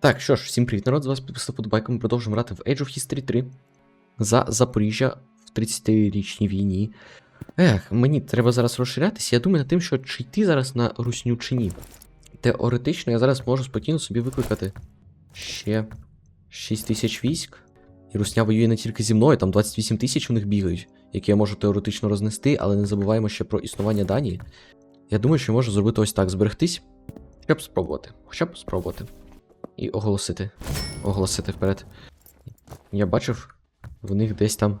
Так, що ж, всім привіт, народ, з вас підписав подобайка. Ми продовжуємо грати в Age of History 3 за Запоріжжя в 30-річній війні. Ех, мені треба зараз розширятися. Я думаю над тим, що чи йти зараз на русню чи ні. Теоретично я зараз можу спокійно собі викликати ще 6 тисяч військ. І русня воює не тільки зі мною, там 28 тисяч у них бігають, які я можу теоретично рознести, але не забуваємо ще про існування Данії. Я думаю, що можу зробити ось так: зберегтись, хоча б спробувати. Хоча б спробувати. І оголосити. Оголосити вперед. Я бачив, в них десь там.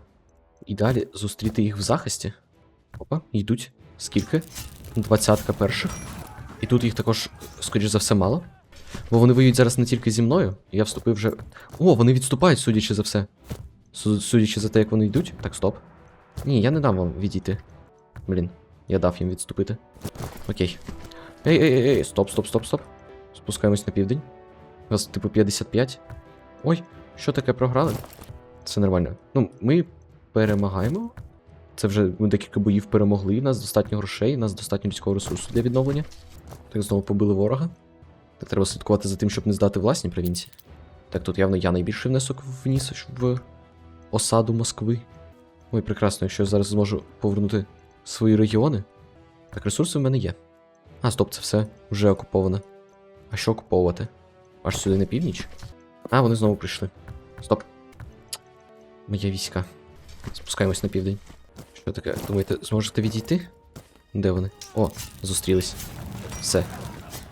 І далі зустріти їх в захисті. Опа, йдуть. Скільки? Двадцятка перших. І тут їх також, скоріш за все, мало. Бо вони воюють зараз не тільки зі мною. Я вступив вже. О, вони відступають, судячи за все. Су- Судячи за те, як вони йдуть. Так, стоп. Ні, я не дам вам відійти. Блін, я дав їм відступити. Окей. Ей, ей, ей, ей, стоп, стоп, стоп, стоп. Спускаємось на південь. У нас, типу, 55. Ой, що таке програли? Це нормально. Ну, ми перемагаємо. Це вже ми декілька боїв перемогли. У нас достатньо грошей, у нас достатньо людського ресурсу для відновлення. Так знову побили ворога. Так треба слідкувати за тим, щоб не здати власні провінції. Так, тут явно я найбільший внесок вніс в осаду Москви. Ой, прекрасно, якщо я зараз зможу повернути свої регіони. Так, ресурси в мене є. А, стоп, це все вже окуповано. А що окуповувати? Аж сюди на північ? А, вони знову прийшли. Стоп. Моє війська. Спускаємось на південь. Що таке? Думаєте, зможете відійти? Де вони? О, зустрілись. Все.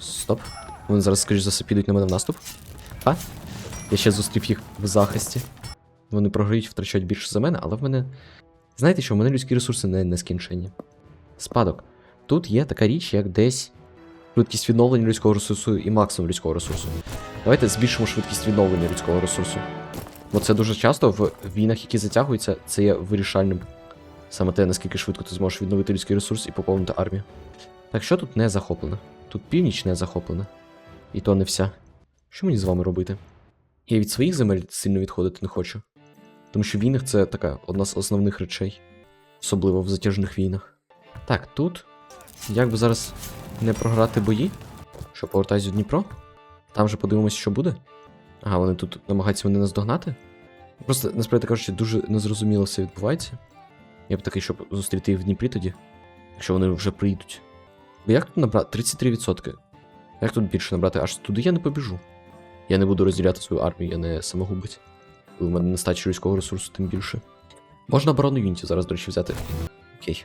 Стоп. Вони зараз, скоріш за все, підуть на мене в наступ. А? Я ще зустрів їх в захисті. Вони програють, втрачають більше за мене, але в мене. Знаєте що, в мене людські ресурси не нескінченні. Спадок. Тут є така річ, як десь швидкість відновлення людського ресурсу і максимум людського ресурсу. Давайте збільшимо швидкість відновлення людського ресурсу. Бо це дуже часто в війнах, які затягуються, це є вирішальним. Саме те, наскільки швидко ти зможеш відновити людський ресурс і поповнити армію. Так що тут не захоплено? Тут північ не захоплена. І то не вся. Що мені з вами робити? Я від своїх земель сильно відходити не хочу. Тому що війнах це така одна з основних речей, особливо в затяжних війнах. Так, тут. Як би зараз не програти бої, що повертаюсь у Дніпро. Там вже подивимось, що буде. Ага, вони тут намагаються мене наздогнати. Просто, насправді кажучи, дуже незрозуміло все відбувається. Я б такий, щоб зустріти їх в Дніпрі тоді, якщо вони вже прийдуть. Бо як тут набрати? 33%. Як тут більше набрати? Аж туди я не побіжу. Я не буду розділяти свою армію, я не самогубець. В мене нестача людського ресурсу, тим більше. Можна оборону юнітів зараз, до речі, взяти. Окей.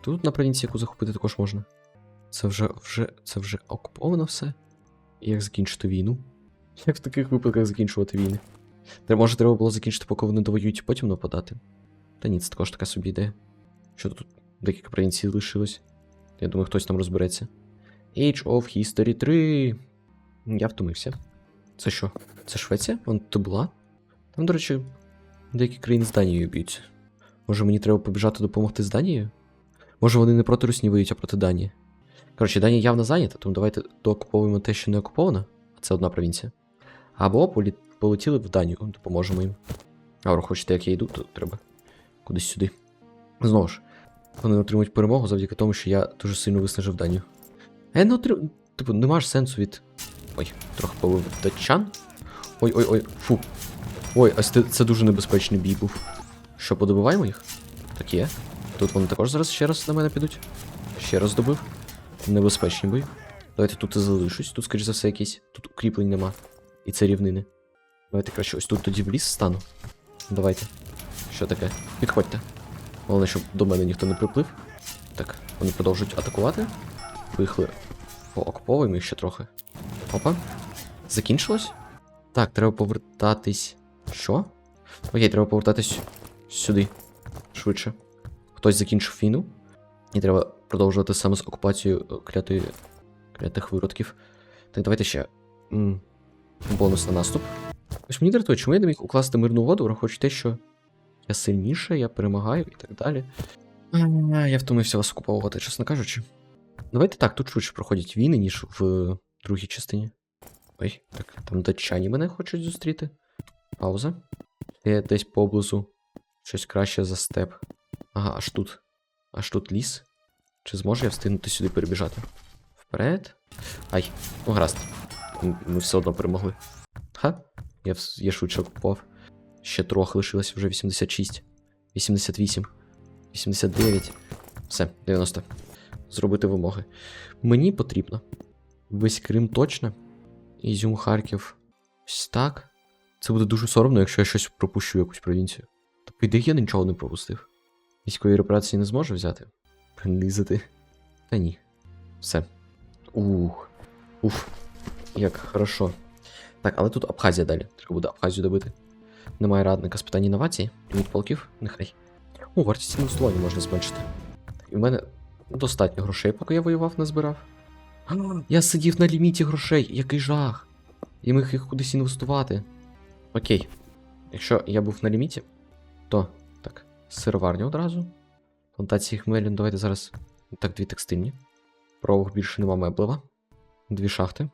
Тут на провінції, яку захопити, також можна. Це вже вже, це вже окуповано все. І як закінчити війну? Як в таких випадках закінчувати війни? Треба, може, треба було закінчити, поки вони довоюють, потім нападати. Та ні, це також така собі ідея. Що тут декілька провінцій лишилось? Я думаю, хтось там розбереться. Age of History 3. Я втомився. Це що? Це Швеція? Вон тут була? Там, до речі, деякі країни з Данією б'ються. Може мені треба побіжати допомогти з Данією? Може вони не проти Русні воюють, а проти Данії. Коротше, Данія явно зайнята, тому давайте доокуповуємо те, що не окуповано, а це одна провінція. Або полі... полетіли в Данію, допоможемо їм. А хочете, як я йду, то треба кудись сюди. Знову ж, вони отримують перемогу завдяки тому, що я дуже сильно виснажив Данію. Я не отрим... Типу, нема ж сенсу від. Ой, трохи повив датчан. Ой-ой-ой, фу. Ой, ось це, це дуже небезпечний бій був. Що, подобиваємо їх? Так є. Тут вони також зараз ще раз на мене підуть. Ще раз добив. Небезпечний бой. Давайте тут і залишусь. Тут, скоріш за все, якісь. Тут укріплень нема. І це рівнини. Давайте краще ось тут тоді в ліс стану. Давайте. Що таке? Підходьте. Головне, щоб до мене ніхто не приплив. Так, вони продовжують атакувати. Поїхали. Поокуповуємо їх ще трохи. Опа. Закінчилось? Так, треба повертатись. Що? Окей, треба повертатись сюди. Швидше. Хтось закінчив війну. І треба продовжувати саме з окупацією е, клятої... клятих виродків. Так, давайте ще. М, Бонус на наступ. Ось мені дратує, чому я не міг укласти мирну воду, враховуючи те, що я сильніше, я перемагаю і так далі. Я втомився вас окуповувати, чесно кажучи. Давайте так, тут швидше проходять війни, ніж в другій частині. Ой, так, там датчані мене хочуть зустріти. Пауза. Є десь поблизу. Щось краще за степ. Ага, аж тут. Аж тут ліс. Чи зможу я встигнути сюди перебіжати? Вперед. Ай, ну гаразд. Ми все одно перемогли. Ха? Я, я швидше купував. Ще трохи лишилось, вже 86, 88, 89. Все, 90. Зробити вимоги. Мені потрібно. Весь Крим точно. Ізюм Харків. Ось так. Це буде дуже соромно, якщо я щось пропущу якусь провінцію. То по ідеї я нічого не пропустив. Військові репарації не зможу взяти? Принизити. Та ні. Все. Ух. Уф. Як хорошо. Так, але тут Абхазія далі. Треба буде Абхазію добити. Немає радника з питань інновацій. Ліміт полків? Нехай. О, вартість інвестування можна зменшити. І в мене достатньо грошей, поки я воював, назбирав. А, Я сидів на ліміті грошей, який жах. І міг їх кудись інвестувати. Окей. Якщо я був на ліміті, то так, сироварня одразу. Плантації хмелю, давайте зараз. Так, дві текстильні. Провох більше нема меблева. Дві шахти.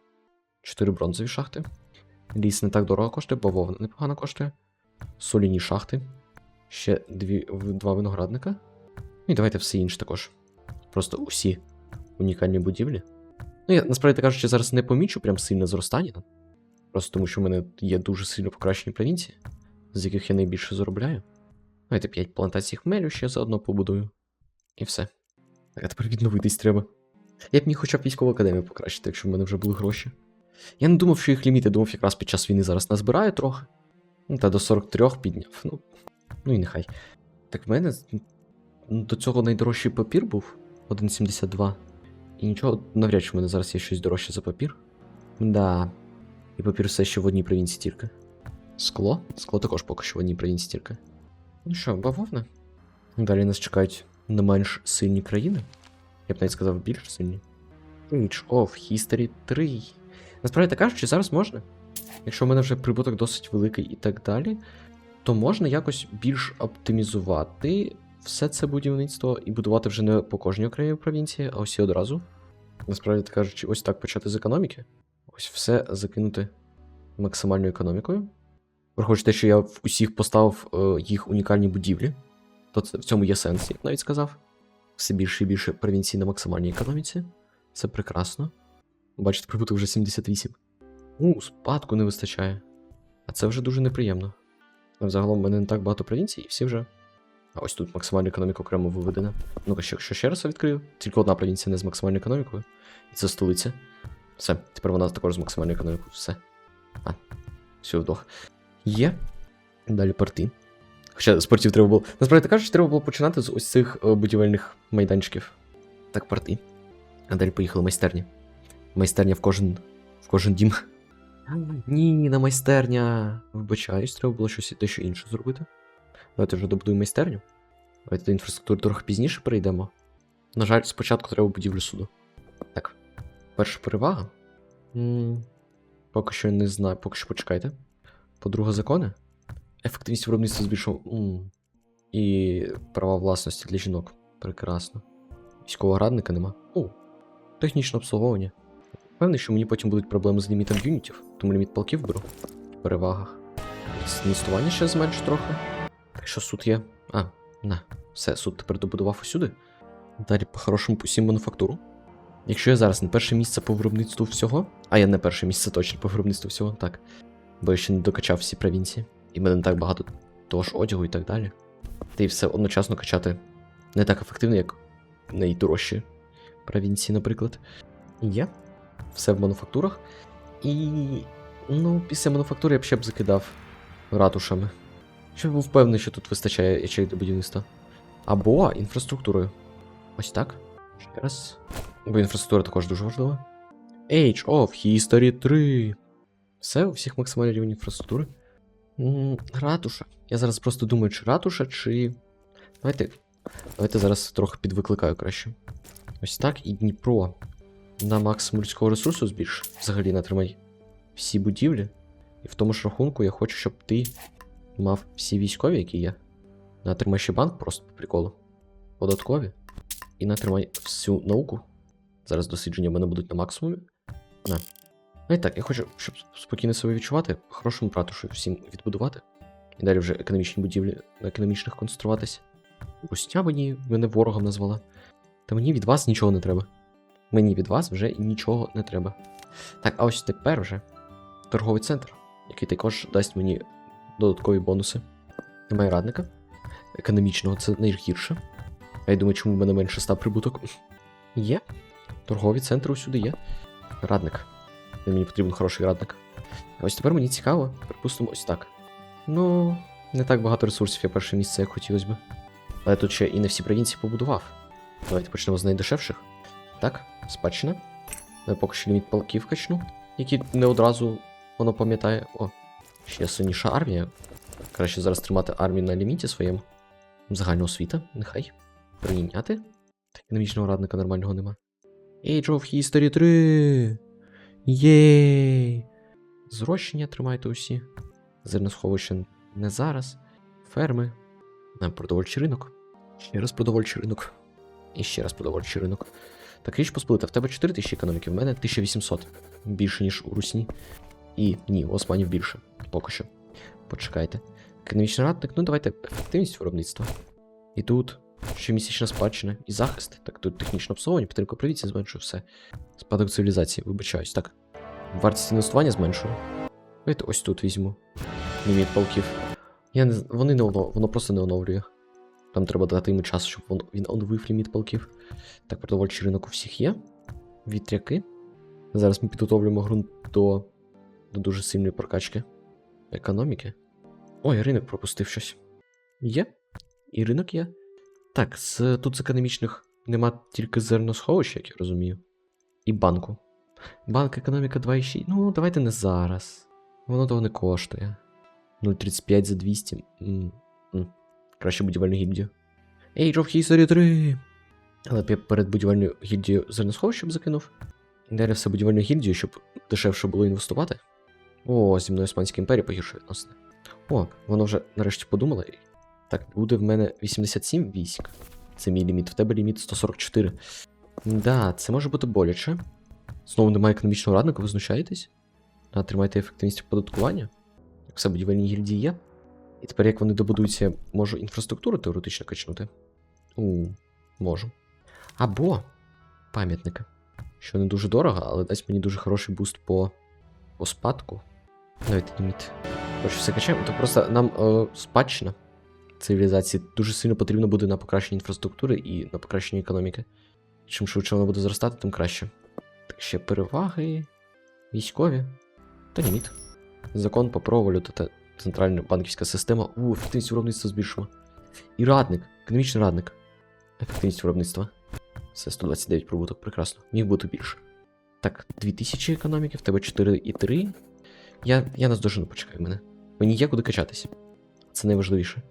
Чотири бронзові шахти. Ліс не так дорого коштує, бавовна непогано коштує. Соліні шахти. Ще дві, два виноградника. І давайте все інше також. Просто усі унікальні будівлі. Ну, я насправді кажучи, зараз не помічу прям сильне зростання. Просто тому, що в мене є дуже сильно покращені провінції, з яких я найбільше заробляю. Давайте 5 плантацій хмелю ще заодно побудую. І все. Так, а тепер відновитись треба. Я б міг хоча б військову академію покращити, якщо в мене вже були гроші. Я не думав, що їх ліміти, думав, якраз під час війни зараз назбираю трохи. Ну, та до 43 підняв. Ну, ну і нехай. Так в мене ну, до цього найдорожчий папір був 1,72. І нічого, навряд чи в мене зараз є щось дорожче за папір. Да. І папір все ще в одній провінції тільки. Скло? Скло також поки що в одній провінції тільки. Ну що, бавовна? Далі нас чекають не менш сильні країни. Я б навіть сказав більш сильні. Age of History 3. Насправді так кажучи, зараз можна. Якщо в мене вже прибуток досить великий і так далі, то можна якось більш оптимізувати все це будівництво і будувати вже не по кожній окремій провінції, а усі одразу. Насправді так кажучи, ось так почати з економіки. Ось все закинути максимальною економікою. Враховуючи те, що я в усіх поставив е, їх унікальні будівлі, то це, в цьому є сенс, я б навіть сказав. Все більше і більше провінцій на максимальній економіці. Це прекрасно. Бачите, прибуток вже 78. У, спадку не вистачає. А це вже дуже неприємно. Взагалом в мене не так багато провінцій, і всі вже. А ось тут максимальна економіка окремо виведена. Ну-ка, ще, якщо ще раз відкрию, тільки одна провінція не з максимальною економікою. І це столиця. Все, тепер вона також з максимальною економікою. Все. А, все, вдох. Є. Далі порти. Хоча спортів треба було. Насправді так кажучи, треба було починати з ось цих е, будівельних майданчиків. Так, порти. А далі поїхали майстерні. Майстерня в кожен. в кожен дім. Ні, на майстерня. Вибачаюсь, треба було щось дещо інше зробити. Давайте вже добудуємо майстерню. Давайте до інфраструктури трохи пізніше перейдемо. На жаль, спочатку треба будівлю суду. Так. Перша перевага. м поки що не знаю, поки що почекайте. По-друге, закони. Ефективність виробництва збільшив. м І права власності для жінок. Прекрасно. Військового радника нема. О, технічне обслуговування. Певний, що мені потім будуть проблеми з лімітом юнітів, тому ліміт полків беру в перевагах. Інвестування ще зменшу трохи. Так що суд є. А, на. Все, суд тепер добудував усюди. Далі по-хорошому посім мануфактуру. Якщо я зараз не перше місце по виробництву всього, а я не перше місце точно по виробництву всього, так. Бо я ще не докачав всі провінції. І мене не так багато того ж одягу і так далі. Та й все одночасно качати не так ефективно, як найдорожчі провінції, наприклад. Є. Все в мануфактурах. І. Ну, після мануфактури я б ще б закидав ратушами. Щоб я був впевнений, що тут вистачає ячей для будівництва. Або інфраструктурою. Ось так. Ще раз. Бо інфраструктура також дуже важлива. Age of History 3. Все, у всіх максимальний рівень інфраструктури. Ратуша. Я зараз просто думаю, чи ратуша, чи. Давайте. Давайте зараз трохи підвикликаю краще. Ось так, і Дніпро. На максимум людського ресурсу збільш. Взагалі натримай всі будівлі. І в тому ж рахунку я хочу, щоб ти мав всі військові, які є. Натримай ще банк просто по приколу. Податкові. І натримай всю науку. Зараз дослідження в мене будуть на максимумі. На. І так, я хочу, щоб спокійно себе відчувати, хорошому ратушу всім відбудувати. І далі вже економічні будівлі на економічних концентруватися. Русня мені мене ворогом назвала. Та мені від вас нічого не треба. Мені від вас вже нічого не треба. Так, а ось тепер вже торговий центр. який також дасть мені додаткові бонуси. Немає радника. Економічного це найгірше. А я думаю, чому в мене менше став прибуток. Є. Торгові центри усюди є. Радник. Мені потрібен хороший радник. Ось тепер мені цікаво, припустимо, ось так. Ну, не так багато ресурсів я перше місце, як хотілося б. Але тут ще і не всі провінції побудував. Давайте почнемо з найдешевших. Так, спадщина. Я поки що ліміт полків качну, які не одразу воно пам'ятає. О, ще сильніша армія. Краще зараз тримати армію на ліміті своєму. Загальна освіта, нехай. Прийняти. Економічного радника нормального нема. Age of History 3. Єй! Зрощення тримайте усі. Зерносховище не зараз. Ферми. Продовольчий ринок. Ще раз продовольчий ринок. І ще раз продовольчий ринок. Так, річ посполита, в тебе 4000 економіки, в мене 1800. Більше, ніж у Русні. І ні, у Османів більше. Поки що. Почекайте. Економічний радник, ну давайте ефективність виробництва. І тут щомісячна спадщина і захист. Так, тут технічне обслуговування, підтримка провінції зменшує все. Спадок цивілізації, вибачаюсь, так. Вартість інвестування зменшую. Давайте ось тут візьму. Ліміт полків. Я не вони не оно, воно просто не оновлює. Там треба дати йому час, щоб він, він оновив ліміт полків. Так, продовольчий ринок у всіх є. Вітряки. Зараз ми підготовлюємо ґрунт до, до дуже сильної прокачки економіки. Ой, ринок пропустив щось. Є? І ринок є. Так, з, тут з економічних нема тільки зерносховища, як я розумію. І банку. Банк економіка 2,6. Ну, давайте не зараз. Воно того не коштує. 0,35 за 200. М, м. Краще будівельну гільдію. Age of History 3. Але б я перед будівельною гільдією зерносховища б закинув. Далі все будівельну гільдію, щоб дешевше було інвестувати. О, зі мною Османська імперія погіршує відносини. О, воно вже нарешті подумало. Так, буде в мене 87 військ. Це мій ліміт, в тебе ліміт 144. Да, це може бути боляче. Знову немає економічного радника, ви знущаєтесь? Тримайте ефективність оподаткування. Так, все будівельні гільдії є. І тепер, як вони добудуються, можу інфраструктуру теоретично качнути. У, можу. Або пам'ятники. Що не дуже дорого, але дасть мені дуже хороший буст по, по спадку. Навіть ліміт. Коротше, все качаємо. То просто нам е, спадщина цивілізації дуже сильно потрібно буде на покращення інфраструктури і на покращення економіки. Чим швидше вона буде зростати, тим краще. Так ще переваги. Військові. Та ліміт. Закон по праву та центральна банківська система. У, ефективність виробництва збільшимо. І радник, економічний радник. Ефективність виробництва. Все 129 прибуток, прекрасно. Міг бути більше. Так, 2000 економіки, в тебе 4,3. Я, я наздожену, почекай мене. Мені є куди качатися. Це найважливіше.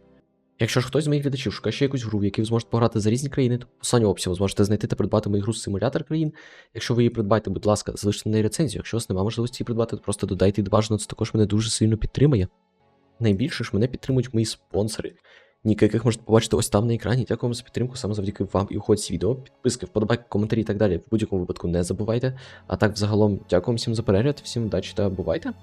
Якщо ж хтось з моїх глядачів шукає ще якусь гру, в якій ви зможете пограти за різні країни, то в останню ви зможете знайти та придбати мою гру симулятор країн. Якщо ви її придбаєте, будь ласка, залиште на неї рецензію. Якщо у вас немає можливості її придбати, то просто додайте бажано, це також мене дуже сильно підтримує. Найбільше ж мене підтримують мої спонсори, ніки яких можете побачити ось там на екрані. Дякую вам за підтримку, саме завдяки вам і уходь відео. Підписки, вподобайки, коментарі і так далі. В будь-якому випадку не забувайте. А так, взагалом, дякую всім за перегляд, всім удачі та бувайте!